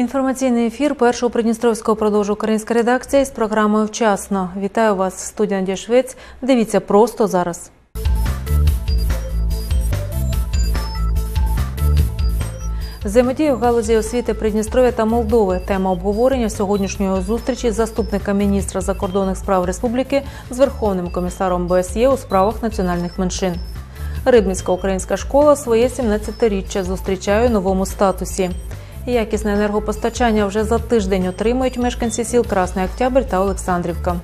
Інформаційний ефір першого Придністровського продовжує українська редакція із програмою Вчасно. Вітаю вас, студія Надія Швець. Дивіться просто зараз. Взаємодія в галузі освіти Придністров'я та Молдови. Тема обговорення сьогоднішньої зустрічі заступника міністра закордонних справ республіки з Верховним комісаром БСЄ у справах національних меншин. Рибницька українська школа своє 17-річчя зустрічає у новому статусі. Якісне енергопостачання вже за тиждень отримують мешканці сіл Красний Октябрь та Олександрівка.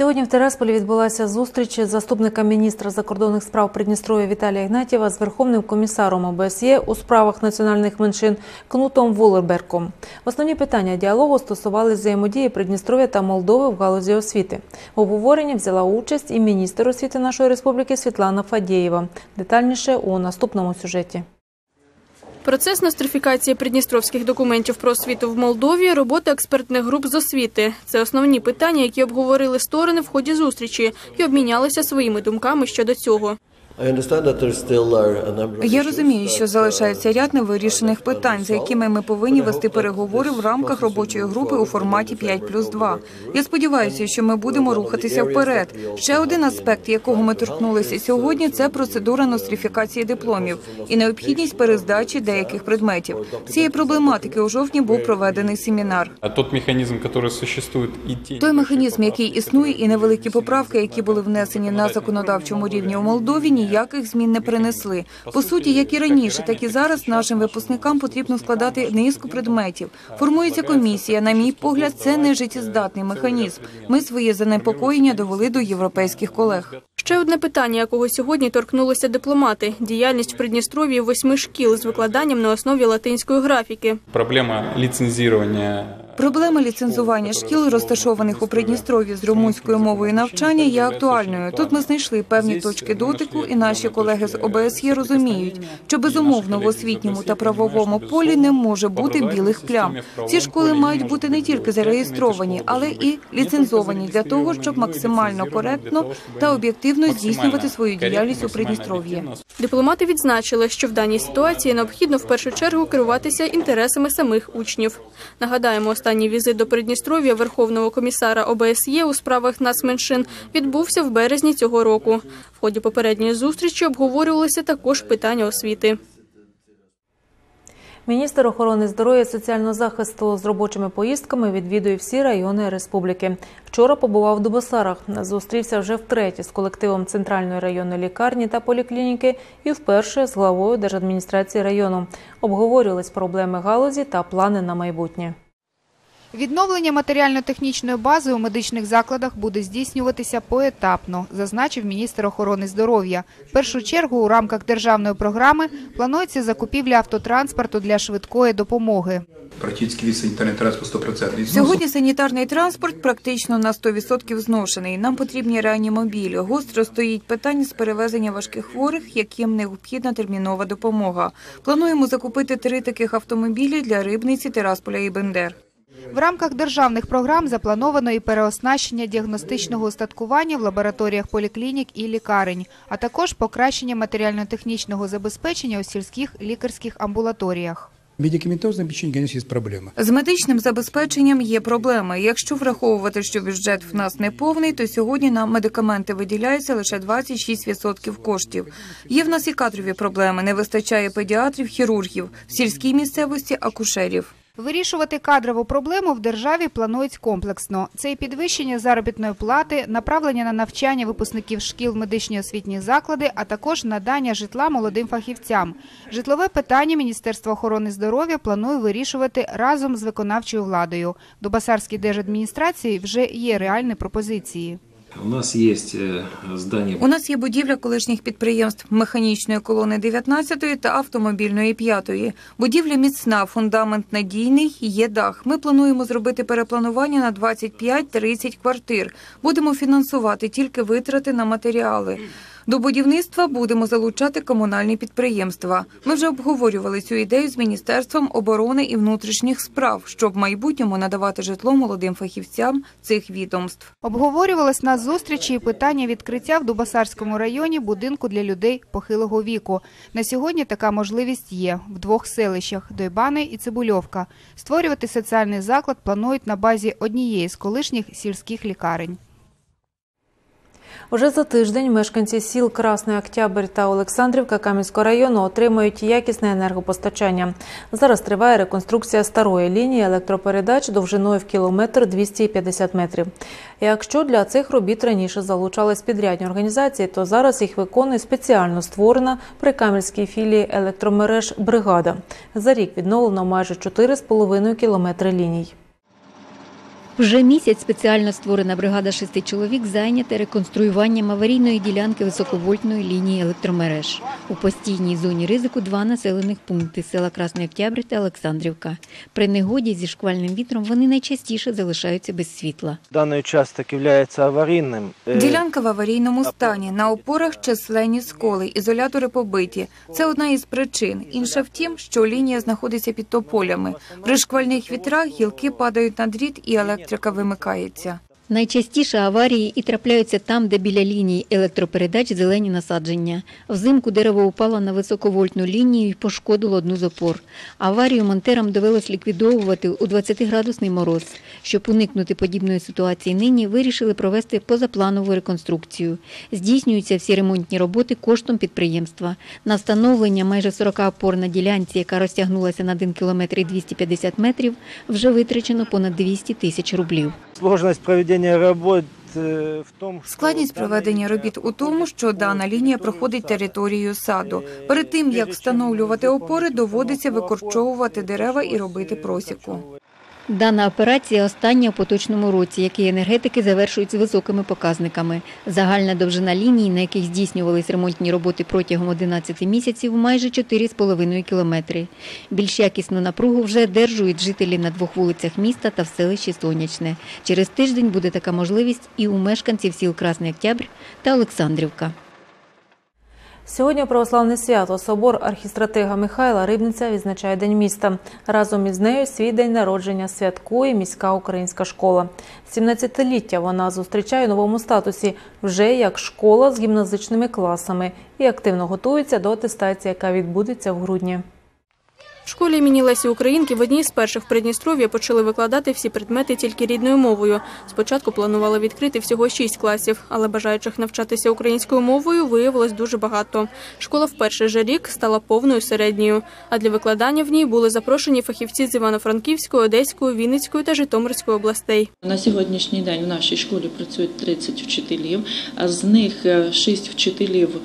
Сьогодні в Терасполі відбулася зустріч заступника міністра закордонних справ Придністров'я Віталія Ігнатєва з Верховним комісаром ОБСЄ у справах національних меншин Кнутом Волерберком. Основні питання діалогу стосували взаємодії Придністров'я та Молдови в галузі освіти. В обговоренні взяла участь і міністр освіти нашої республіки Світлана Фадєєва. Детальніше у наступному сюжеті. Процес нострифікації придністровських документів про освіту в Молдові, робота експертних груп з освіти – це основні питання, які обговорили сторони в ході зустрічі і обмінялися своїми думками щодо цього. Я розумію, що залишається ряд невирішених питань, за якими ми повинні вести переговори в рамках робочої групи у форматі 5 плюс 2. Я сподіваюся, що ми будемо рухатися вперед. Ще один аспект, якого ми торкнулися сьогодні, це процедура нострифікації дипломів і необхідність перездачі деяких предметів. Цієї проблематики у жовтні був проведений семінар. А тот механізм, який существує, і ті Той механізм, який існує, і невеликі поправки, які були внесені на законодавчому рівні у Молдові, ніяких змін не принесли. По суті, як і раніше, так і зараз нашим випускникам потрібно складати низку предметів. Формується комісія. На мій погляд, це не життєздатний механізм. Ми своє занепокоєння довели до європейських колег. Ще одне питання, якого сьогодні торкнулися дипломати – діяльність в Придністров'ї восьми шкіл з викладанням на основі латинської графіки. проблема ліцензування Проблема ліцензування шкіл, розташованих у Придністров'ї з румунською мовою навчання, є актуальною. Тут ми знайшли певні точки дотику, і наші колеги з ОБСЄ розуміють, що безумовно в освітньому та правовому полі не може бути білих плям. Ці школи мають бути не тільки зареєстровані, але і ліцензовані для того, щоб максимально коректно та об'єктивно здійснювати свою діяльність у Придністров'ї. Дипломати відзначили, що в даній ситуації необхідно в першу чергу керуватися інтересами самих учнів. Нагадаємо, останній візит до Придністров'я Верховного комісара ОБСЄ у справах нацменшин відбувся в березні цього року. В ході попередньої зустрічі обговорювалися також питання освіти. Міністр охорони здоров'я і соціального захисту з робочими поїздками відвідує всі райони республіки. Вчора побував в Дубосарах. Зустрівся вже втретє з колективом центральної районної лікарні та поліклініки і вперше з главою держадміністрації району. Обговорювались проблеми галузі та плани на майбутнє. Відновлення матеріально-технічної бази у медичних закладах буде здійснюватися поетапно, зазначив міністр охорони здоров'я. В першу чергу у рамках державної програми планується закупівля автотранспорту для швидкої допомоги. Практически весь санитарный транспорт 100% Сьогодні санітарний транспорт практично на 100% зношений. Нам потрібні реанімобілі. Гостро стоїть питання з перевезення важких хворих, яким необхідна термінова допомога. Плануємо закупити три таких автомобілі для Рибниці, Тирасполя і Бендер. В рамках державних програм заплановано і переоснащення діагностичного устаткування в лабораторіях поліклінік і лікарень, а також покращення матеріально-технічного забезпечення у сільських лікарських амбулаторіях. Обеспечение, конечно, проблема. З медичним забезпеченням є проблеми. Якщо враховувати, що бюджет в нас не повний, то сьогодні на медикаменти виділяється лише 26% коштів. Є в нас і кадрові проблеми. Не вистачає педіатрів, хірургів, в сільській місцевості акушерів. Вирішувати кадрову проблему в державі планують комплексно. Це і підвищення заробітної плати, направлення на навчання випускників шкіл в медичні освітні заклади, а також надання житла молодим фахівцям. Житлове питання Міністерство охорони здоров'я планує вирішувати разом з виконавчою владою. До Басарській держадміністрації вже є реальні пропозиції. У нас є здання. У нас є будівля колишніх підприємств механічної колони 19 та автомобільної 5. Будівля міцна, фундамент надійний, є дах. Ми плануємо зробити перепланування на 25-30 квартир. Будемо фінансувати тільки витрати на матеріали. До будівництва будемо залучати комунальні підприємства. Ми вже обговорювали цю ідею з Міністерством оборони і внутрішніх справ, щоб в майбутньому надавати житло молодим фахівцям цих відомств. Обговорювалось на зустрічі і питання відкриття в Дубасарському районі будинку для людей похилого віку. На сьогодні така можливість є в двох селищах – Дойбани і Цибульовка. Створювати соціальний заклад планують на базі однієї з колишніх сільських лікарень. Уже за тиждень мешканці сіл Красний Октябрь та Олександрівка Кам'янського району отримають якісне енергопостачання. Зараз триває реконструкція старої лінії електропередач довжиною в кілометр 250 метрів. Якщо для цих робіт раніше залучались підрядні організації, то зараз їх виконує спеціально створена при Кам'янській філії електромереж бригада. За рік відновлено майже 4,5 кілометри ліній. Вже місяць спеціально створена бригада шести чоловік зайнята реконструюванням аварійної ділянки високовольтної лінії електромереж. У постійній зоні ризику два населених пункти села Красний Октябрь та Олександрівка. При негоді зі шквальним вітром вони найчастіше залишаються без світла. Даний участок є аварійним. Е, Ділянка в аварійному стані. На опорах численні сколи, ізолятори побиті. Це одна із причин. Інша втім, що лінія знаходиться під тополями. При шквальних вітрах гілки падають на дріт і електрика вимикається. Найчастіше аварії і трапляються там, де біля лінії електропередач зелені насадження. Взимку дерево упало на високовольтну лінію і пошкодило одну з опор. Аварію монтерам довелось ліквідовувати у 20-градусний мороз. Щоб уникнути подібної ситуації нині, вирішили провести позапланову реконструкцію. Здійснюються всі ремонтні роботи коштом підприємства. На встановлення майже 40 опор на ділянці, яка розтягнулася на 1 км і 250 метрів, вже витрачено понад 200 тисяч рублів. Сложність проведення робот е, в тому, Складність проведення робіт у тому, що дана лінія проходить територією саду. Перед тим як встановлювати опори, доводиться викорчовувати дерева і робити просіку. Дана операція остання у поточному році, який енергетики завершують з високими показниками. Загальна довжина ліній, на яких здійснювались ремонтні роботи протягом 11 місяців, майже 4,5 кілометри. Більш якісну напругу вже одержують жителі на двох вулицях міста та в селищі Сонячне. Через тиждень буде така можливість і у мешканців сіл Красний Октябрь та Олександрівка. Сьогодні православне свято собор архістратига Михайла Рибниця відзначає День міста. Разом із нею свій день народження святкує міська українська школа. 17-ліття вона зустрічає у новому статусі вже як школа з гімназичними класами і активно готується до атестації, яка відбудеться в грудні. В школі імені Лесі Українки в одній з перших в Придністров'я почали викладати всі предмети тільки рідною мовою. Спочатку планували відкрити всього шість класів, але бажаючих навчатися українською мовою виявилось дуже багато. Школа в перший же рік стала повною середньою, а для викладання в ній були запрошені фахівці з Івано-Франківської, Одеської, Вінницької та Житомирської областей. На сьогоднішній день в нашій школі працюють 30 вчителів, а з них 6 вчителів е,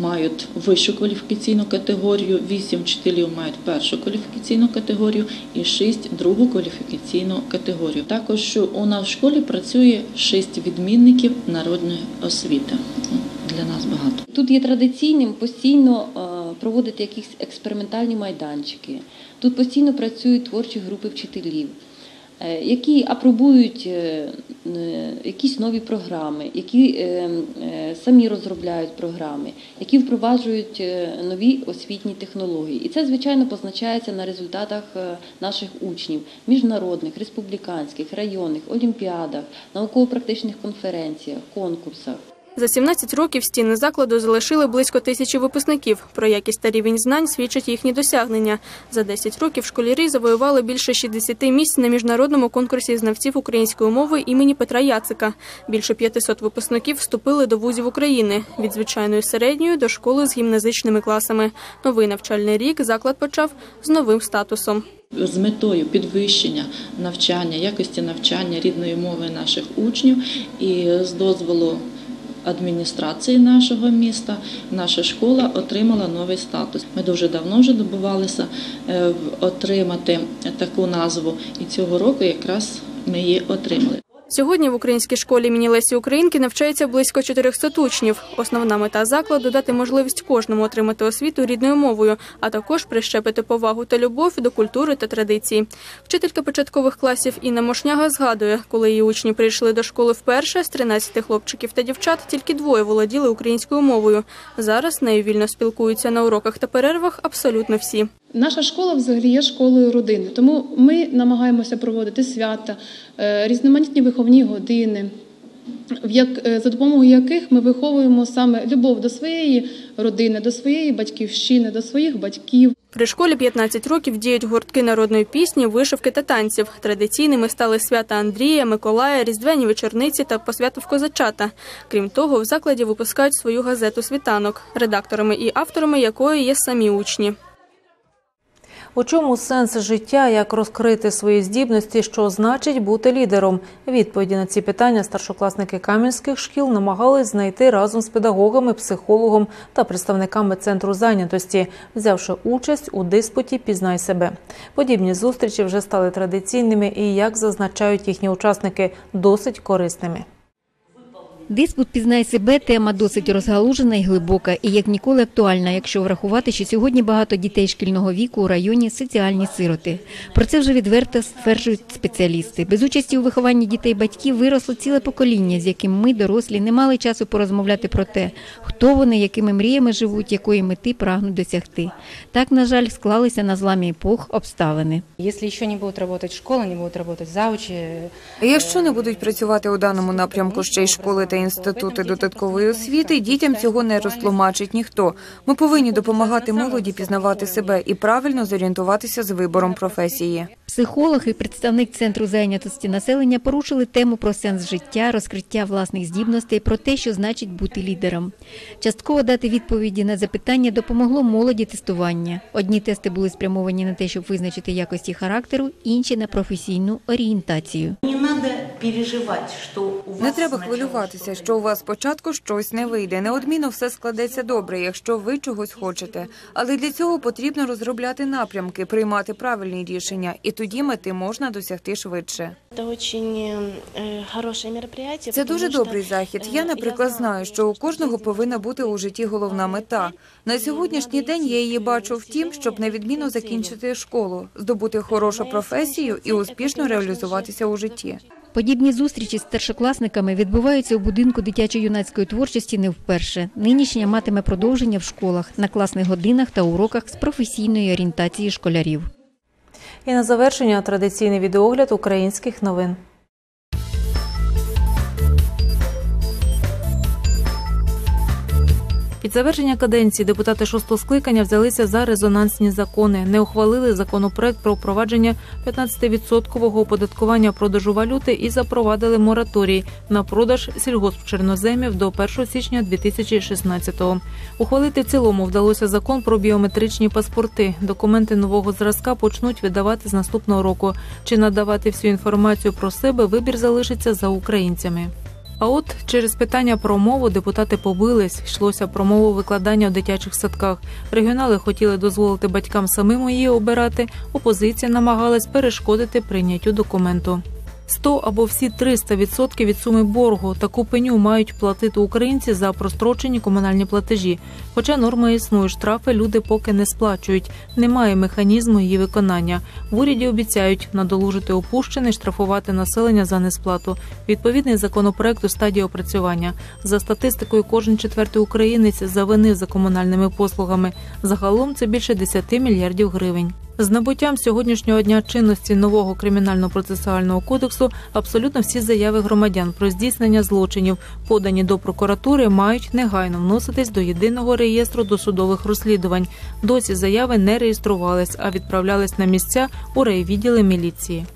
мають вищу кваліфікаційну категорію, 8 вчителів мають першу кваліфікаційну категорію і 6 другу кваліфікаційну категорію. Також у нас в школі працює 6 відмінників народної освіти. Для нас багато. Тут є традиційним постійно е, проводити якісь експериментальні майданчики. Тут постійно працюють творчі групи вчителів, які апробують е, е, якісь нові програми, які е, е, самі розробляють програми, які впроваджують е, нові освітні технології. І це, звичайно, позначається на результатах е, наших учнів, міжнародних, республіканських, районних, олімпіадах, науково-практичних конференціях, конкурсах. За 17 років стіни закладу залишили близько тисячі випускників. Про якість та рівень знань свідчать їхні досягнення. За 10 років школярі завоювали більше 60 місць на міжнародному конкурсі знавців української мови імені Петра Яцика. Більше 500 випускників вступили до вузів України від звичайної середньої до школи з гімназичними класами. Новий навчальний рік заклад почав з новим статусом. З метою підвищення навчання, якості навчання рідної мови наших учнів і з дозволу адміністрації нашого міста наша школа отримала новий статус. Ми дуже давно вже добувалися е, отримати таку назву, і цього року якраз ми її отримали. Сьогодні в українській школі імені Лесі Українки навчається близько 400 учнів. Основна мета закладу дати можливість кожному отримати освіту рідною мовою, а також прищепити повагу та любов до культури та традицій. Вчителька початкових класів Інна Мошняга згадує, коли її учні прийшли до школи вперше, з 13 хлопчиків та дівчат тільки двоє володіли українською мовою. Зараз нею вільно спілкуються на уроках та перервах абсолютно всі. Наша школа взагалі є школою родини, тому ми намагаємося проводити свята, е, різноманітні виховні години, в як е, за допомогою яких ми виховуємо саме любов до своєї родини, до своєї батьківщини, до своїх батьків. При школі 15 років діють гуртки народної пісні, вишивки та танців. Традиційними стали свята Андрія, Миколая, різдвяні вечорниці та посвята в козачата. Крім того, в закладі випускають свою газету Світанок, редакторами і авторами якої є самі учні. У чому сенс життя, як розкрити свої здібності, що значить бути лідером? Відповіді на ці питання старшокласники кам'янських шкіл намагались знайти разом з педагогами, психологом та представниками центру зайнятості, взявши участь у диспуті Пізнай себе. Подібні зустрічі вже стали традиційними і, як зазначають їхні учасники, досить корисними. Диспут «Пізнай себе» – тема досить розгалужена і глибока, і як ніколи актуальна, якщо врахувати, що сьогодні багато дітей шкільного віку у районі соціальні сироти. Про це вже відверто стверджують спеціалісти. Без участі у вихованні дітей батьків виросло ціле покоління, з яким ми, дорослі, не мали часу порозмовляти про те, хто вони, якими мріями живуть, якої мети прагнуть досягти. Так, на жаль, склалися на зламі епох обставини. Если еще не будут работать школы, не будут работать заучи, Якщо не будуть працювати у даному напрямку ще й школи та інститути додаткової освіти, дітям цього не розтлумачить ніхто. Ми повинні допомагати молоді пізнавати себе і правильно зорієнтуватися з вибором професії. Психолог і представник центру зайнятості населення порушили тему про сенс життя, розкриття власних здібностей, про те, що значить бути лідером. Частково дати відповіді на запитання допомогло молоді тестування. Одні тести були спрямовані на те, щоб визначити якості характеру, інші на професійну орієнтацію. Не треба хвилюватися, що у вас спочатку щось не вийде. Неодмінно все складеться добре, якщо ви чогось хочете. Але для цього потрібно розробляти напрямки, приймати правильні рішення, і тоді мети можна досягти швидше. Це дуже добрий захід. Я, наприклад, знаю, що у кожного повинна бути у житті головна мета. На сьогоднішній день я її бачу в тім, щоб невідмінно закінчити школу, здобути хорошу професію і успішно реалізуватися у житті. Подібні зустрічі з старшокласниками відбуваються у будинку дитячо-юнацької творчості не вперше. Нинішня матиме продовження в школах, на класних годинах та уроках з професійної орієнтації школярів. І на завершення традиційний відеогляд українських новин. Під завершення каденції депутати шостого скликання взялися за резонансні закони. Не ухвалили законопроект про впровадження 15-відсоткового оподаткування продажу валюти і запровадили мораторій на продаж сільгоспчерноземів до 1 січня 2016-го. Ухвалити в цілому вдалося закон про біометричні паспорти. Документи нового зразка почнуть видавати з наступного року. Чи надавати всю інформацію про себе вибір залишиться за українцями. А от через питання про мову депутати побились. Йшлося про мову викладання в дитячих садках. Регіонали хотіли дозволити батькам самим її обирати. Опозиція намагалась перешкодити прийняттю документу. 100 або всі 300% від суми боргу таку пеню мають платити українці за прострочені комунальні платежі. Хоча норми існують, штрафи люди поки не сплачують. Немає механізму її виконання. В уряді обіцяють надолужити опущене, штрафувати населення за несплату. Відповідний законопроект у стадії опрацювання. За статистикою, кожен четвертий українець завинив за комунальними послугами. Загалом це більше 10 мільярдів гривень. З набуттям сьогоднішнього дня чинності нового кримінально-процесуального кодексу абсолютно всі заяви громадян про здійснення злочинів, подані до прокуратури, мають негайно вноситись до єдиного реєстру досудових розслідувань. Досі заяви не реєструвались, а відправлялись на місця у райвідділи міліції.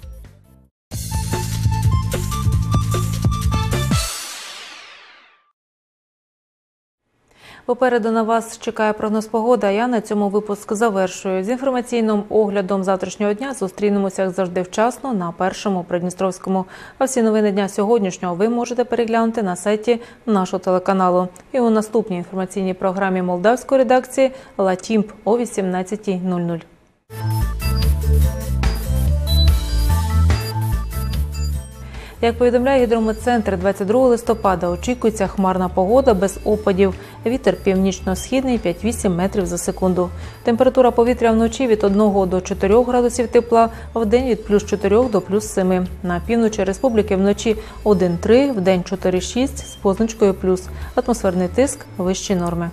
Попереду на вас чекає прогноз погоди. а Я на цьому випуск завершую. З інформаційним оглядом завтрашнього дня зустрінемося як завжди вчасно на першому Придністровському. А всі новини дня сьогоднішнього ви можете переглянути на сайті нашого телеканалу. І у наступній інформаційній програмі молдавської редакції Латімп о 18.00. Як повідомляє гідрометцентр, 22 листопада очікується хмарна погода без опадів. Вітер північно-східний 5-8 метрів за секунду. Температура повітря вночі від 1 до 4 градусів тепла, в день від плюс 4 до плюс 7. На півночі республіки вночі 1-3, в день 4-6 з позначкою плюс. Атмосферний тиск вищі норми.